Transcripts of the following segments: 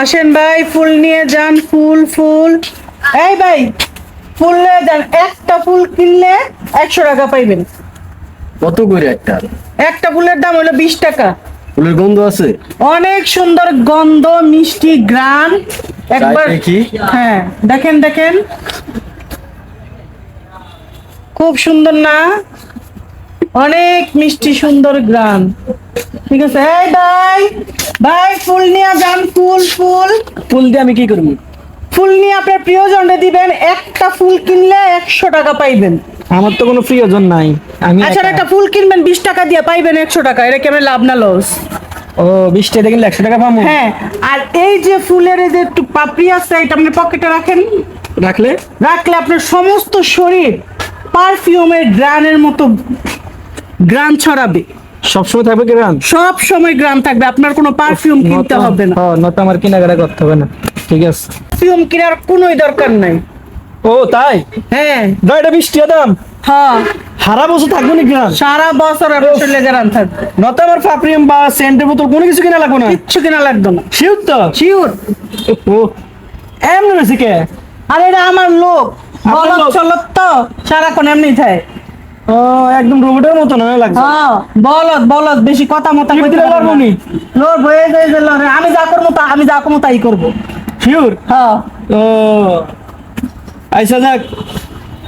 আসেন ভাই ফুল নিয়ে যান ফুল ফুল। এই ভাই ফুল নিয়ে যান একটা ফুল কিনলে একশো টাকা পাইবেন। কত করে একটা? একটা ফুলের দাম হলো বিশ টাকা। ফুলের গন্ধ আছে? অনেক সুন্দর গন্ধ মিষ্টি গ্রান। একবার। হ্যাঁ দেখেন দেখেন। খুব সুন্দর না? অনেক মিষ্টি সুন্দর গ্রান ঠিক আছে? এই ভাই ভাই ফুল নিয়ে যান ফুল ফুল। ফুল দিয়ে আমি কি করব? ফুল নিয়ে আপনার প্রিয়জনকে দিবেন একটা ফুল কিনলে একশো টাকা পাইবেন। আমার তো কোনো প্রিয়জন নাই আমি আচ্ছা একটা ফুল কিনবেন বিশ টাকা দিয়ে পাইবেন একশো টাকা এটা কেমন লাভ না লস? ও বিশ টাকা কিনলে একশো টাকা পাবো? হ্যাঁ আর এই যে ফুলের এই যে একটু পাপড়ি আছে এটা আপনি পকেটে রাখেন। রাখলে? রাখলে আপনার সমস্ত শরীর পারফিউমের গ্রানের মতো গ্রান ছড়াবে। সবসময় থাকবে কি রান সব সময় গ্রান থাকবে আপনার কোনো পারফিউম কিনতে হবে না। হ্যাঁ নয়তো আমার কেনাকাটা করতে হবে না ঠিক আছে। পারফিউম কেনার কোনোই দরকার নাই। ও তাই? হ্যাঁ। না এটা বিশ টাকা দাম। হ্যাঁ। সারা বছর থাকব নি গ্রান সারা বছর আপনার শরীরে গ্রান থাকবে নয়তো আমার পাপড়িয়াম বা সেন্টের বোতল কোনো কিছু কিনা লাগবে না? কিচ্ছু কেনা লাগবে না। শিওর তো? শিওর ও এমন হয়েছে কে? আর এটা আমার লোক। আপনার বলত লোক? চলত তো সারাক্ষণ এমনি থাকে। ও একদম রোবটের মতো না লাগছে হ্যাঁ বলত বলত বেশি কথা মতো কি ভিতরে লড়বো নি? লোর বয়ে যায় যে লড়ে। আমি যা করব তা আমি যা করব তাই করব। শিওর? হ্যাঁ ও আইসা যাক।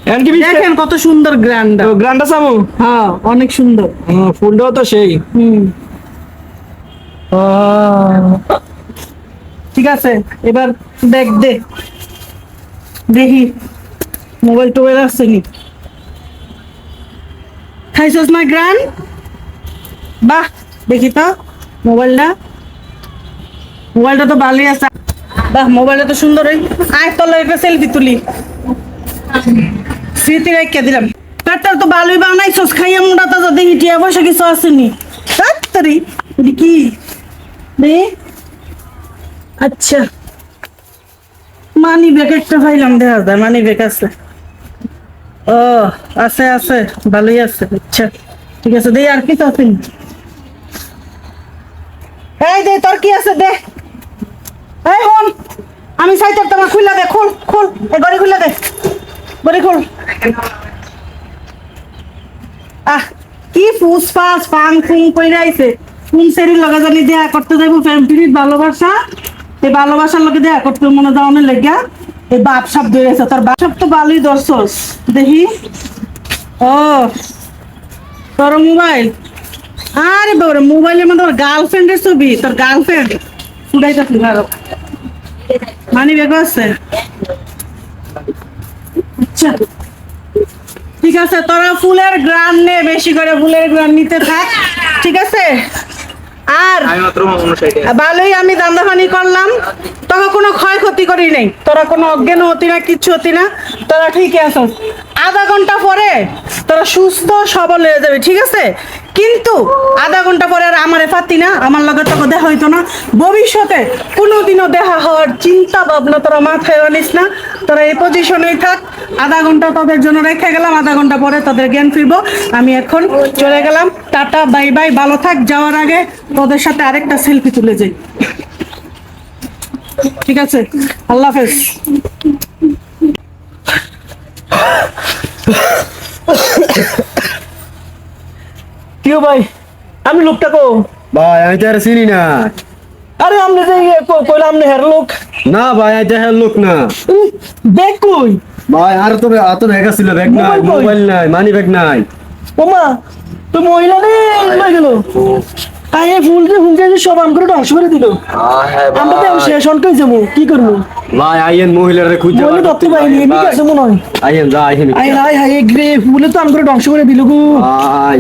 এখন কি বিশ দেখেন কত সুন্দর গ্র্যান্ড গ্রান্ডা সামু হ্যাঁ অনেক সুন্দর। ফুলটাও তো সেই। হুম। ও ঠিক আছে এবার দেখ দে। দেখি। মোবাইল টোবাইল আসছে নি খাইছস না গ্রান? বাহ, দেখি তো, মোবাইলটা। মোবাইলটা তো ভালোই আছে। বাহ, মোবাইলটা তো সুন্দর আয় তলে একটা সেলফি তুলি। স্মৃতি রেখে দিলাম। পেটটা তো ভালোই বানাইছস, খাইয়া মুন্ডা তো দেখি টিয়া পয়সা কিছু আসেনি তাড়াতাড়ি কি? দে আচ্ছা। মানি ব্যাগ একটা পাইলাম দেখা যায়, মানি ব্যাগ আছে। ও, আছে আছে, ভালোই আছে আচ্ছা ঠিক আছে, দে আর কি তো আছে এই দে, তোর কি আছে, দে। এই হন, আমি সাইতে তোমার খুলে দে, খোল খোল, এই গড়ি খুলে দে, গড়ি খোল। আহ, কি ফুস ফাস ফাং ফুং কইরা আইছে। কোন সেরি লগা জানি দেয়া করতে যাইবো প্রীত ভালোবাসা। এই ভালোবাসার লগে দেয়া করতে মনে যাও না লেগা। বাপ সাপ ধরেছে তোর বাপ সাপ তো ভালোই দর্শস দেখি। ও, তোর মোবাইল? আরে বাবা মোবাইলের মধ্যে তোর গার্লফ্রেন্ডের ছবি, তোর গার্লফ্রেন্ড ফুটাইতেছি ভালো। মানি বেগ আছে? আচ্ছা। ঠিক আছে, তোরা ফুলের গ্রাম নে, বেশি করে ফুলের গ্রাম নিতে থাক। ঠিক আছে? ভালোই আমি দান্দাফানি করলাম। তোকে কোনো ক্ষয়ক্ষতি করি নাই। তোরা কোনো অজ্ঞান হতি না, কিচ্ছু হতি না। তোরা ঠিকই আছো আধা ঘণ্টা পরে তোরা সুস্থ সবল হয়ে যাবে, ঠিক আছে? কিন্তু আধা ঘণ্টা পরে আর আমারে পাতি না, আমার লগে তোকে দেখা হইতো না। ভবিষ্যতে কোনোদিনও দেখা হওয়ার চিন্তা ভাবনা তোরা মাথায় আনিস না। তোরা এই পজিশনেই থাক। আধা ঘণ্টা তাদের জন্য রেখে গেলাম আধা ঘণ্টা পরে তোদের জ্ঞান ফিরবো। আমি এখন চলে গেলাম। টাটা বাই বাই ভালো থাক। যাওয়ার আগে তোদের সাথে আরেকটা সেলফি তুলে যাই। ঠিক আছে? আল্লাহ হাফেজ। কেউ ভাই আমি লোকটা কো ভাই আমি তো আর চিনি না। আরে আপনি যে ইয়ে কইলাম আপনি হের লোক। না ভাই আমি তো হ্যাঁ লোক না। উম, ব্যাগ কই? ভাই আর তো আর তো ব্যাগ ছিল ব্যাগ নাই মোবাইল? নাই মানি ব্যাগ নাই। ওমা তো মহিলা রে লই গেল। আই এই ফুল যে ফুল যে সব আম করে ধ্বংস করে দিল। আমরা তো শেষ অন কই যাব? কি করব? ভাই আইয়েন মহিলারে খুঁজে বলে দত্ত পাইনি এমনি আছে মনে হয়? আইয়েন যা আইয়েন আই আই হাই গ্রে ফুলে তো আম করে ধ্বংস করে দিল গো। ভাই।